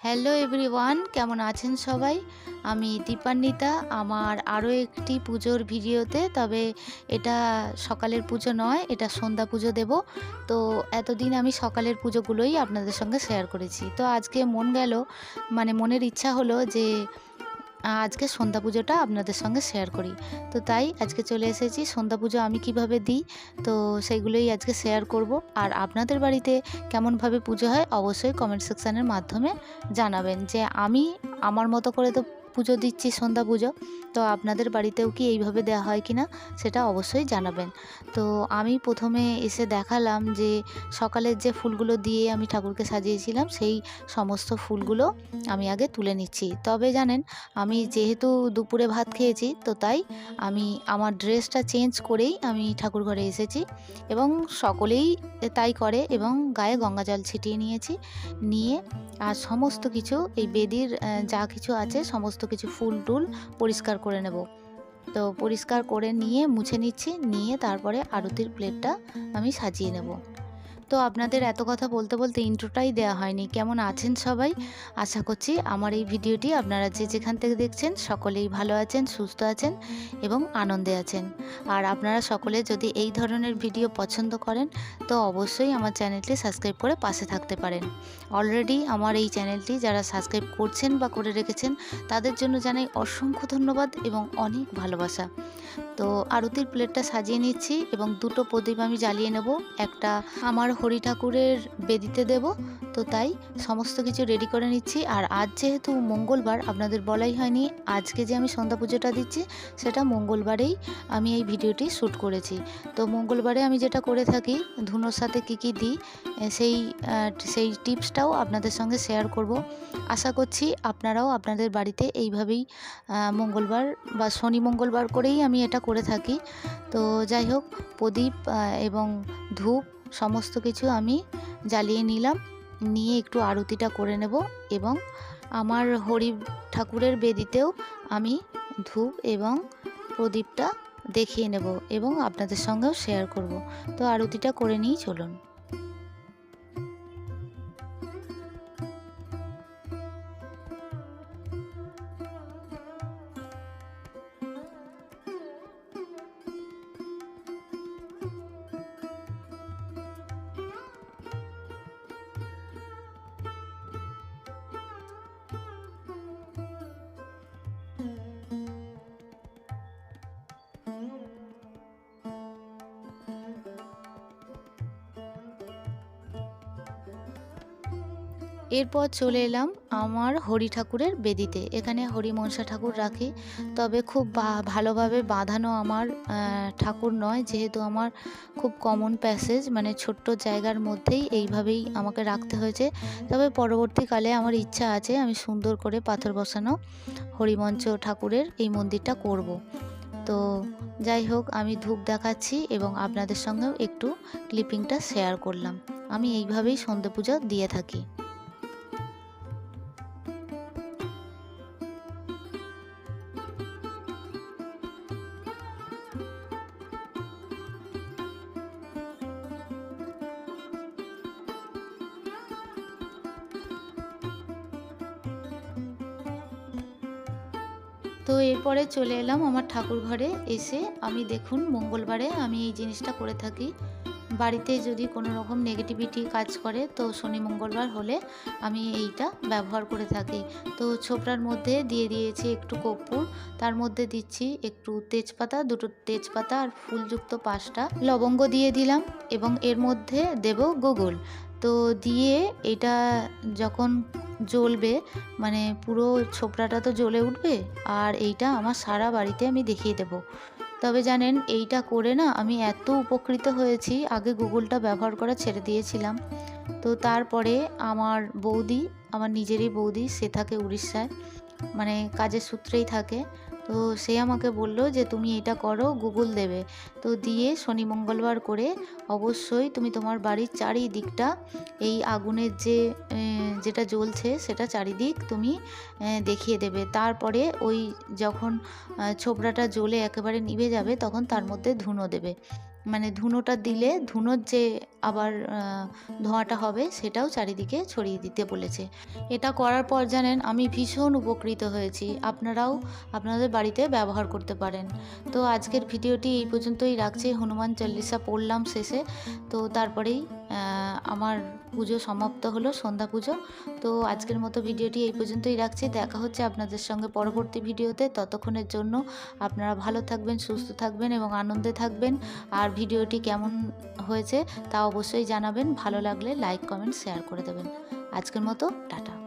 Hello everyone কেমন আছেন সবাই? আমি দীপান্বিতা, আমার আরও একটি পুজোর ভিডিওতে, তবে এটা সকালের পুজো নয়, এটা সন্ধ্যা পুজো দেব। তো এতদিন আমি সকালের পুজোগুলোই আপনাদের সঙ্গে শেয়ার করেছি। তো আজকে মন গেল মানে মনের ইচ্ছা হলো যে আজকে সন্ধ্যা পুজোটা আপনাদের সঙ্গে শেয়ার করি। তো তাই আজকে চলে এসেছি, সন্ধ্যা পুজো আমি কীভাবে দিই, তো সেইগুলোই আজকে শেয়ার করব। আর আপনাদের বাড়িতে কেমনভাবে পুজো হয়, অবশ্যই কমেন্ট সেকশানের মাধ্যমে জানাবেন যে আমি আমার মতো করে তো পুজো দিচ্ছি, সন্ধ্যা পুজো। তো আপনাদের বাড়িতেও কি এইভাবে দেওয়া হয় কি না সেটা অবশ্যই জানাবেন। তো আমি প্রথমে এসে দেখালাম যে সকালের যে ফুলগুলো দিয়ে আমি ঠাকুরকে সাজিয়েছিলাম, সেই সমস্ত ফুলগুলো আমি আগে তুলে নিচ্ছি। তবে জানেন, আমি যেহেতু দুপুরে ভাত খেয়েছি, তো তাই আমি আমার ড্রেসটা চেঞ্জ করেই আমি ঠাকুর ঘরে এসেছি এবং সকলেই তাই করে এবং গায়ে গঙ্গা জল ছিটিয়ে নিয়েছি। নিয়ে আর সমস্ত কিছু, এই বেদির যা কিছু আছে, সমস্ত কিছু ফুল টুল পরিষ্কার করে নেব। তো পরিষ্কার করে নিয়ে মুছে নিচ্ছি, নিয়ে তারপরে আরতির প্লেটটা আমি সাজিয়ে নেব। তো আপনাদের এত কথা বলতে বলতে ইন্ট্রোটাই দেওয়া হয়নি। কেমন আছেন সবাই? আশা করছি আমার এই ভিডিওটি আপনারা যে যেখান থেকে দেখছেন, সকলেই ভালো আছেন, সুস্থ আছেন এবং আনন্দে আছেন। আর আপনারা সকলে যদি এই ধরনের ভিডিও পছন্দ করেন, তো অবশ্যই আমার চ্যানেলটি সাবস্ক্রাইব করে পাশে থাকতে পারেন। অলরেডি আমার এই চ্যানেলটি যারা সাবস্ক্রাইব করছেন বা করে রেখেছেন, তাদের জন্য জানাই অসংখ্য ধন্যবাদ এবং অনেক ভালোবাসা। তো আরতির প্লেটটা সাজিয়ে নিচ্ছি এবং দুটো প্রদীপ আমি জ্বালিয়ে নেব। একটা আমার হরি ঠাকুরের বেদিতে দেব। তো তাই সমস্ত কিছু রেডি করে নিচ্ছি। আর আজ যেহেতু মঙ্গলবার, আপনাদের বলাই হয়নি আজকে যে আমি সন্ধ্যা পুজোটা দিচ্ছি, সেটা মঙ্গলবারেই আমি এই ভিডিওটি শ্যুট করেছি। তো মঙ্গলবারে আমি যেটা করে থাকি, ধুনোর সাথে কী কী দিই সেই সেই টিপসটাও আপনাদের সঙ্গে শেয়ার করব। আশা করছি আপনারাও আপনাদের বাড়িতে এইভাবেই মঙ্গলবার বা শনি মঙ্গলবার করেই আমি এটা করে থাকি। তো যাই হোক, প্রদীপ এবং ধূপ সমস্ত কিছু আমি জ্বালিয়ে নিলাম। নিয়ে একটু আরতিটা করে নেব এবং আমার হরি ঠাকুরের বেদিতেও আমি ধূপ এবং প্রদীপটা দেখিয়ে নেব এবং আপনাদের সঙ্গেও শেয়ার করব। তো আরতিটা করে নিয়েই চলুন। এরপর চলে এলাম আমার হরি ঠাকুরের বেদিতে। এখানে হরি মনসা ঠাকুর রাখি। তবে খুব ভালোভাবে বাঁধানো আমার ঠাকুর নয়। যেহেতু আমার খুব কমন প্যাসেজ মানে ছোট্ট জায়গার মধ্যেই এইভাবেই আমাকে রাখতে হয়েছে। তবে পরবর্তীকালে আমার ইচ্ছা আছে আমি সুন্দর করে পাথর বসানো হরিমঞ্চ ঠাকুরের এই মন্দিরটা করব। তো যাই হোক, আমি ধূপ দেখাচ্ছি এবং আপনাদের সঙ্গেও একটু ক্লিপিংটা শেয়ার করলাম। আমি এইভাবেই সন্ধে পুজো দিয়ে থাকি। তো এরপরে চলে এলাম আমার ঠাকুর ঘরে। এসে আমি দেখুন মঙ্গলবারে আমি এই জিনিসটা করে থাকি। বাড়িতে যদি কোনো রকম নেগেটিভিটি কাজ করে, তো শনি মঙ্গলবার হলে আমি এইটা ব্যবহার করে থাকি। তো ছোপড়ার মধ্যে দিয়ে দিয়েছি একটু কর্পূর, তার মধ্যে দিচ্ছি একটু তেজপাতা, দুটো তেজপাতা আর ফুলযুক্ত পাঁচটা। লবঙ্গ দিয়ে দিলাম এবং এর মধ্যে দেব গুগল। তো দিয়ে এটা যখন জ্বলবে মানে পুরো ছোপড়াটা তো জ্বলে উঠবে, আর এইটা আমার সারা বাড়িতে আমি দেখিয়ে দেব। তবে জানেন, এইটা করে না আমি এত উপকৃত হয়েছি, আগে গুগলটা ব্যবহার করা ছেড়ে দিয়েছিলাম। তো তারপরে আমার বৌদি, আমার নিজেরই বৌদি, সে থাকে উড়িষ্যায় মানে কাজের সূত্রেই থাকে। তো সে আমাকে বলল যে, তুমি এটা করো, গুগল দেবে। তো দিয়ে শনি মঙ্গলবার করে অবশ্যই তুমি তোমার বাড়ির চারিদিকটা, এই আগুনের যে যেটা জ্বলছে সেটা চারিদিক তুমি দেখিয়ে দেবে। তারপরে ওই যখন ছোবড়াটা জ্বলে একেবারে নিভে যাবে তখন তার মধ্যে ধুনো দেবে। মানে ধুনোটা দিলে, ধুনোর যে আবার ধোঁয়াটা হবে সেটাও চারিদিকে ছড়িয়ে দিতে বলেছে। এটা করার পর জানেন, আমি ভীষণ উপকৃত হয়েছি। আপনারাও আপনাদের বাড়িতে ব্যবহার করতে পারেন। তো আজকের ভিডিওটি এই পর্যন্তই রাখছি। হনুমান চল্লিশা পড়লাম শেষে। তো তারপরেই আমার পুজো সমাপ্ত হলো, সন্ধ্যা পুজো। তো আজকের মতো ভিডিওটি এই পর্যন্তই রাখছি। দেখা হচ্ছে আপনাদের সঙ্গে পরবর্তী ভিডিওতে। ততক্ষণের জন্য আপনারা ভালো থাকবেন, সুস্থ থাকবেন এবং আনন্দে থাকবেন। আর ভিডিওটি কেমন হয়েছে তা অবশ্যই জানাবেন। ভালো লাগলে লাইক, কমেন্ট, শেয়ার করে দেবেন। আজকের মতো, টাটা।